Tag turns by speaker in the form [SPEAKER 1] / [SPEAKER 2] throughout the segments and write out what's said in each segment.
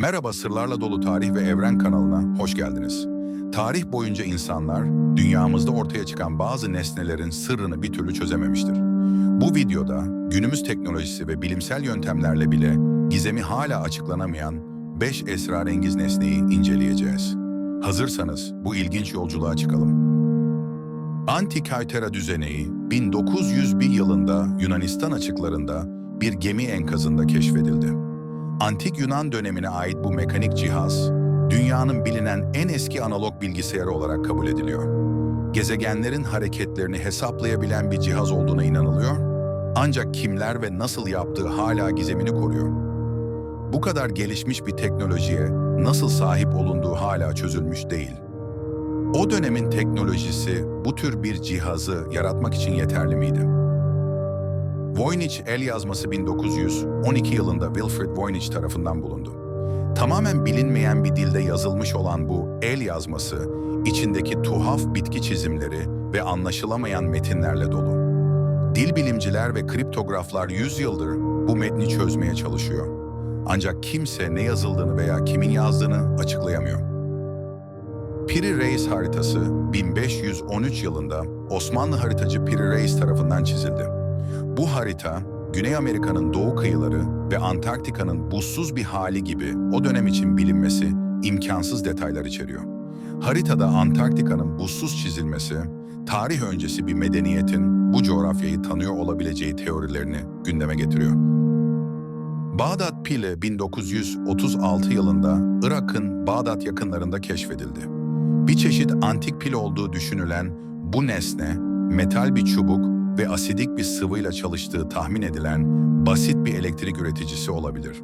[SPEAKER 1] Merhaba Sırlarla Dolu Tarih ve Evren kanalına hoş geldiniz. Tarih boyunca insanlar dünyamızda ortaya çıkan bazı nesnelerin sırrını bir türlü çözememiştir. Bu videoda günümüz teknolojisi ve bilimsel yöntemlerle bile gizemi hala açıklanamayan 5 esrarengiz nesneyi inceleyeceğiz. Hazırsanız bu ilginç yolculuğa çıkalım. Antik Haytera düzeneği 1901 yılında Yunanistan açıklarında bir gemi enkazında keşfedildi. Antik Yunan dönemine ait bu mekanik cihaz, dünyanın bilinen en eski analog bilgisayarı olarak kabul ediliyor. Gezegenlerin hareketlerini hesaplayabilen bir cihaz olduğuna inanılıyor, ancak kimler ve nasıl yaptığı hala gizemini koruyor. Bu kadar gelişmiş bir teknolojiye nasıl sahip olunduğu hala çözülmüş değil. O dönemin teknolojisi bu tür bir cihazı yaratmak için yeterli miydi? Voynich el yazması 1912 yılında Wilfrid Voynich tarafından bulundu. Tamamen bilinmeyen bir dilde yazılmış olan bu el yazması, içindeki tuhaf bitki çizimleri ve anlaşılamayan metinlerle dolu. Dil bilimciler ve kriptograflar yüzyıldır bu metni çözmeye çalışıyor. Ancak kimse ne yazıldığını veya kimin yazdığını açıklayamıyor. Piri Reis haritası 1513 yılında Osmanlı haritacı Piri Reis tarafından çizildi. Bu harita, Güney Amerika'nın doğu kıyıları ve Antarktika'nın buzsuz bir hali gibi o dönem için bilinmesi imkansız detaylar içeriyor. Haritada Antarktika'nın buzsuz çizilmesi, tarih öncesi bir medeniyetin bu coğrafyayı tanıyor olabileceği teorilerini gündeme getiriyor. Bağdat Pili 1936 yılında Irak'ın Bağdat yakınlarında keşfedildi. Bir çeşit antik pil olduğu düşünülen bu nesne, metal bir çubuk ve asidik bir sıvıyla çalıştığı tahmin edilen basit bir elektrik üreticisi olabilir.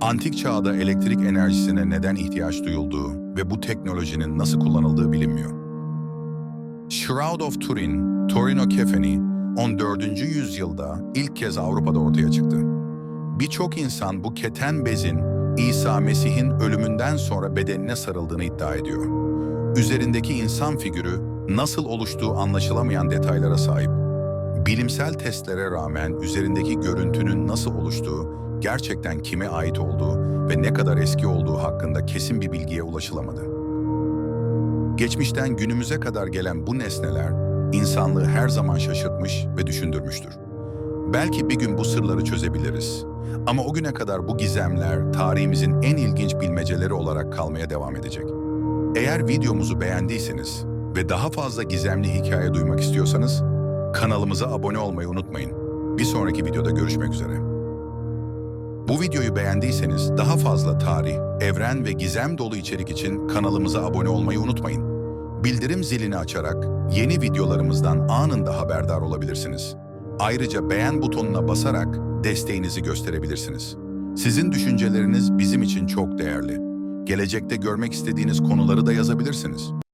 [SPEAKER 1] Antik çağda elektrik enerjisine neden ihtiyaç duyulduğu ve bu teknolojinin nasıl kullanıldığı bilinmiyor. Shroud of Turin, Torino kefeni 14. yüzyılda ilk kez Avrupa'da ortaya çıktı. Birçok insan bu keten bezin İsa Mesih'in ölümünden sonra bedenine sarıldığını iddia ediyor. Üzerindeki insan figürü nasıl oluştuğu anlaşılamayan detaylara sahip. Bilimsel testlere rağmen üzerindeki görüntünün nasıl oluştuğu, gerçekten kime ait olduğu ve ne kadar eski olduğu hakkında kesin bir bilgiye ulaşılamadı. Geçmişten günümüze kadar gelen bu nesneler insanlığı her zaman şaşırtmış ve düşündürmüştür. Belki bir gün bu sırları çözebiliriz. Ama o güne kadar bu gizemler tarihimizin en ilginç bilmeceleri olarak kalmaya devam edecek. Eğer videomuzu beğendiyseniz ve daha fazla gizemli hikaye duymak istiyorsanız kanalımıza abone olmayı unutmayın. Bir sonraki videoda görüşmek üzere. Bu videoyu beğendiyseniz daha fazla tarih, evren ve gizem dolu içerik için kanalımıza abone olmayı unutmayın. Bildirim zilini açarak yeni videolarımızdan anında haberdar olabilirsiniz. Ayrıca beğen butonuna basarak desteğinizi gösterebilirsiniz. Sizin düşünceleriniz bizim için çok değerli. Gelecekte görmek istediğiniz konuları da yazabilirsiniz.